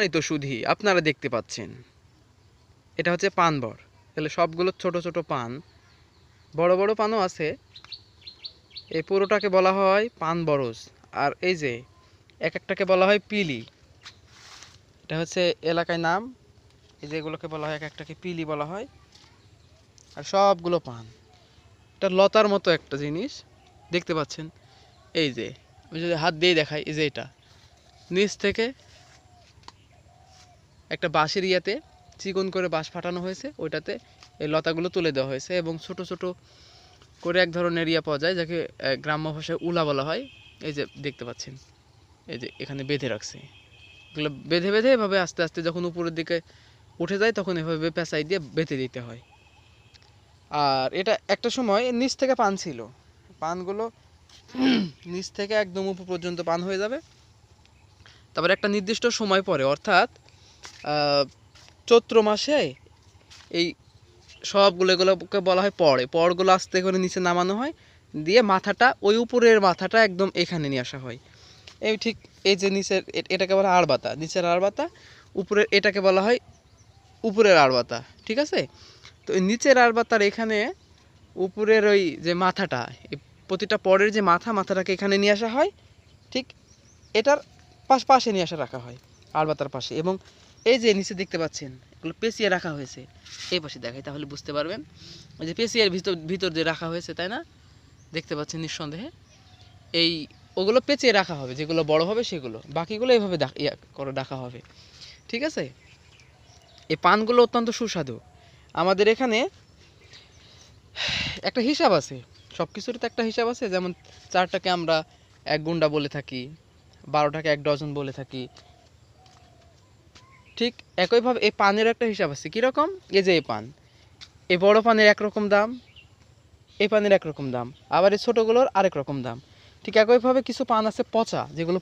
সম্মানিত সুধী, আপনারা দেখতে পাচ্ছেন। এটা হচ্ছে পানবর তাহলে সবগুলো ছোট ছোট পান। বড় বড় পানও আছে। এই পুরোটাকে বলা হয় পান বরজ। আর এই যে, এক একটাকে বলা হয় পিলি। এটা হচ্ছে এলাকায় নাম। এই যে এগুলোকে বলা হয়, এক একটাকে পিলি বলা হয়। আর সবগুলো পান। এটা লতার মতো একটা জিনিস। দেখতে পাচ্ছেন? এই যে, আমি যদি হাত দিয়ে দেখাই, এই যে এটা। নিচ থেকে একটা বাঁশের ইয়াতে চিকন করে বাঁশ ফাটানো হয়েছে, ওইটাতে এই লতাগুলো তুলে দেওয়া হয়েছে এবং ছোট ছোট করে এক ধরনের ইয়া পাওয়া যায়, যাকে গ্রাম্য ভাষায় উলা বলা হয়। এই যে দেখতে পাচ্ছেন, এই যে এখানে বেঁধে রাখছে। এগুলো বেঁধে বেঁধে এভাবে আস্তে আস্তে যখন উপরের দিকে উঠে যায়, তখন এভাবে পেঁচাই দিয়ে বেঁধে দিতে হয়। আর এটা একটা সময় নিচ থেকে পান ছিল। পানগুলো নিচ থেকে একদম উপর পর্যন্ত পান হয়ে যাবে। তারপর একটা নির্দিষ্ট সময় পরে, অর্থাৎ চৈত্র মাসে এই সবগুলো এগুলোকে বলা হয় পড়ে। পড়গুলো আস্তে করে নিচে নামানো হয়, দিয়ে মাথাটা, ওই উপরের মাথাটা একদম এখানে নিয়ে আসা হয়। এই ঠিক এই যে নিচের এটাকে বলা আড়বাতা নিচের আড়বাতা উপরের, এটাকে বলা হয় উপরের আড়বাতা ঠিক আছে? তো নিচের আড়বাতার এখানে উপরের ওই যে মাথাটা প্রতিটা পরের যে মাথা, মাথাটাকে এখানে নিয়ে আসা হয়, ঠিক এটার পাশ, পাশে নিয়ে আসা রাখা হয় আড়বাতার পাশে। এবং এই যে নিচে দেখতে পাচ্ছেন, এগুলো পেঁচিয়ে রাখা হয়েছে। এই পাশে দেখাই, তাহলে বুঝতে পারবেন। ওই যে পেঁচিয়ার ভিতর ভিতর যে রাখা হয়েছে, তাই না? দেখতে পাচ্ছেন নিঃসন্দেহে। এই ওগুলো পেঁচিয়ে রাখা হবে, যেগুলো বড় হবে সেগুলো। বাকিগুলো এইভাবে ইয়া করে রাখা হবে। ঠিক আছে? এই পানগুলো অত্যন্ত সুস্বাদু। আমাদের এখানে একটা হিসাব আছে। সব কিছুরই তো একটা হিসাব আছে। যেমন চারটাকে আমরা এক গুন্ডা বলে থাকি, বারোটাকে এক ডজন বলে থাকি। ঠিক একইভাবে এই পানের একটা হিসাব আছে। কীরকম এই যে এই পান। এই বড় পানের একরকম দাম, এই পানের একরকম দাম। আবার এই ছোটোগুলোর আরেক রকম দাম। ঠিক একইভাবে কিছু পান আছে পচা, যেগুলো